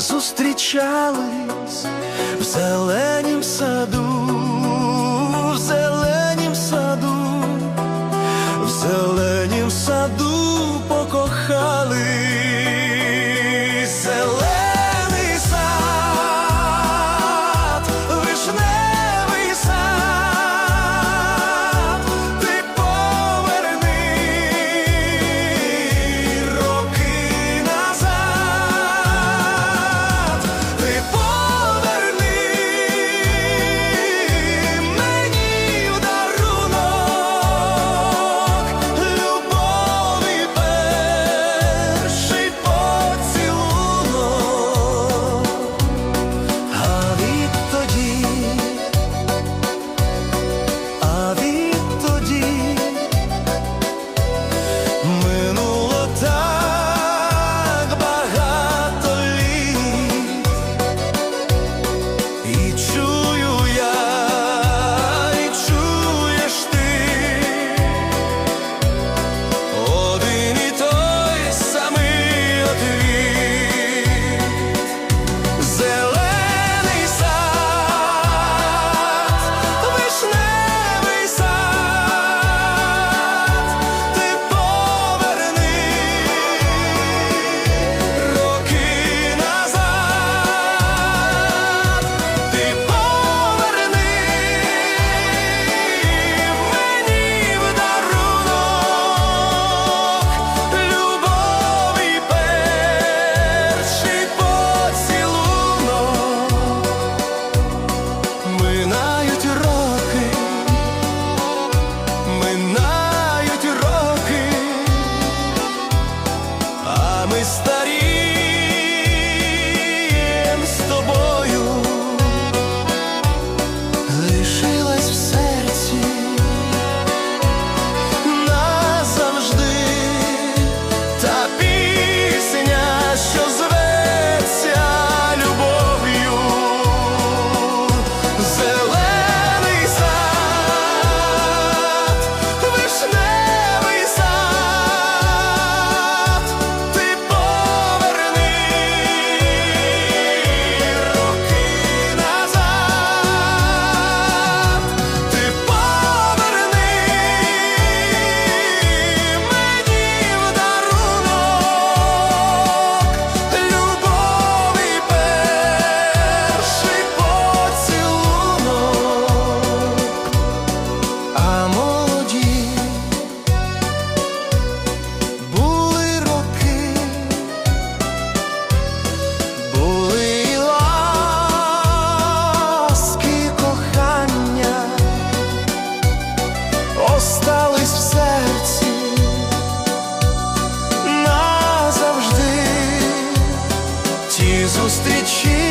зустрічались в зеленім саду, в зеленім саду, в зеленім саду. нами став. зустрічі.